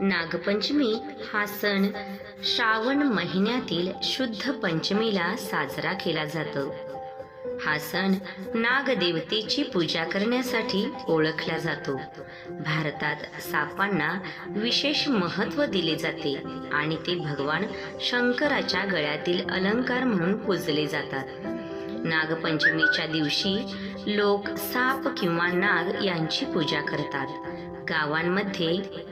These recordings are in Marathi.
नागपंचमी हा सण श्रावण महिन्यातील शुद्ध पंचमीला साजरा केला जातो. हा सण नागदेवतेची पूजा करण्यासाठी ओळखला जातो. भारतात सापांना विशेष महत्त्व दिले जाते आणि ते भगवान शंकराच्या गळ्यातील अलंकार म्हणून पूजले जातात. नागपंचमीच्या दिवशी लोक साप किंवा नाग यांची पूजा करतात. गावांमध्ये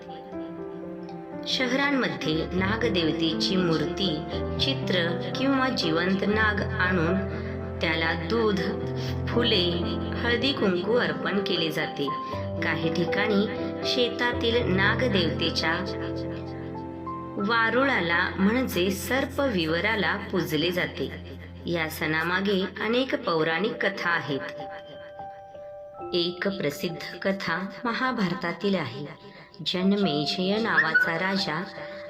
शहरांमध्ये नागदेवतेची मूर्ती चित्र किंवा जिवंत नाग आणून त्याला दूध फुले हळदी कुंकू अर्पण केले जाते. काही ठिकाणी शेतातील नागदेवतेच्या वारुळाला म्हणजे सर्प विवराला पूजले जाते. या सणामागे अनेक पौराणिक कथा आहेत. एक प्रसिद्ध कथा महाभारतातील आहे. जनमेजय नावाचा राजा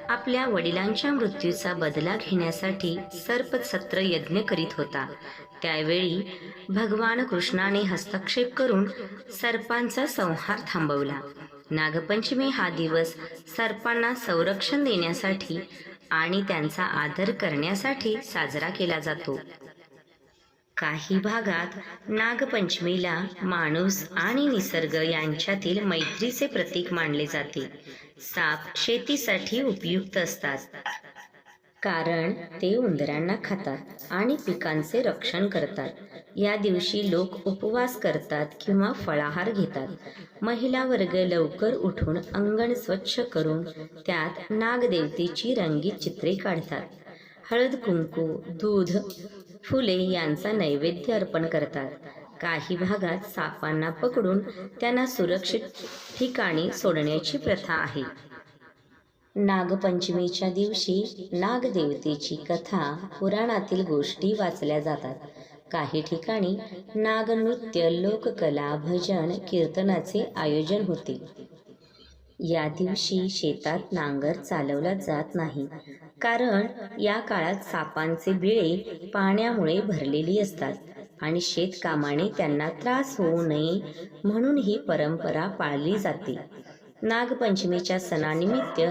आपल्या वडिलांच्या मृत्यूचा बदला घेण्यासाठी सर्पसत्र यज्ञ करीत होता. त्यावेळी भगवान कृष्णाने हस्तक्षेप करून सर्पांचा संहार थांबवला. नागपंचमी हा दिवस सर्पांना संरक्षण देण्यासाठी आणि त्यांचा आदर करण्यासाठी साजरा केला जातो. काही भागात नागपंचमीला माणूस आणि निसर्ग यांच्यातील मैत्रीचे प्रतीक मानले जाते. साप शेतीसाठी उपयुक्त असतात. कारण ते उंदरांना खातात आणि पिकांचे रक्षण करतात. या दिवशी लोक उपवास करतात किंवा फळाहार घेतात. महिला वर्ग लवकर उठून अंगण स्वच्छ करून त्यात नागदेवतेची रंगीत चित्रे काढतात. हळद कुंकू दूध फुले यांचा नैवेद्य अर्पण करतात. काही भागात सापांना पकडून त्यांना सुरक्षित ठिकाणी सोडण्याची प्रथा आहे. नागपंचमीच्या दिवशी नागदेवतेची कथा पुराणातील गोष्टी वाचल्या जातात. काही ठिकाणी नागनृत्य लोककला भजन कीर्तनाचे आयोजन होते. या दिवशी शेतात नांगर चालवला जात नाही. कारण या काळात सापांचे बिळे पाण्यामुळे भरलेली असतात आणि शेतकामाने त्यांना त्रास होऊ नये म्हणून ही परंपरा पाळली जाते. नागपंचमीच्या सणानिमित्त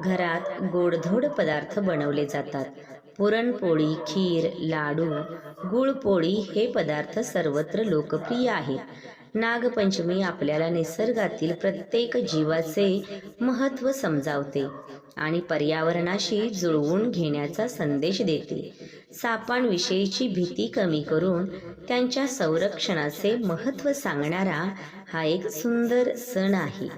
घरात गोडधोड पदार्थ बनवले जातात. पुरणपोळी खीर लाडू गुळपोळी हे पदार्थ सर्वत्र लोकप्रिय आहेत. नागपंचमी आपल्याला निसर्गातील प्रत्येक जीवाचे महत्त्व समजावते आणि पर्यावरणाशी जुळवून घेण्याचा संदेश देते. सापांविषयीची भीती कमी करून त्यांच्या संरक्षणाचे महत्त्व सांगणारा हा एक सुंदर सण आहे.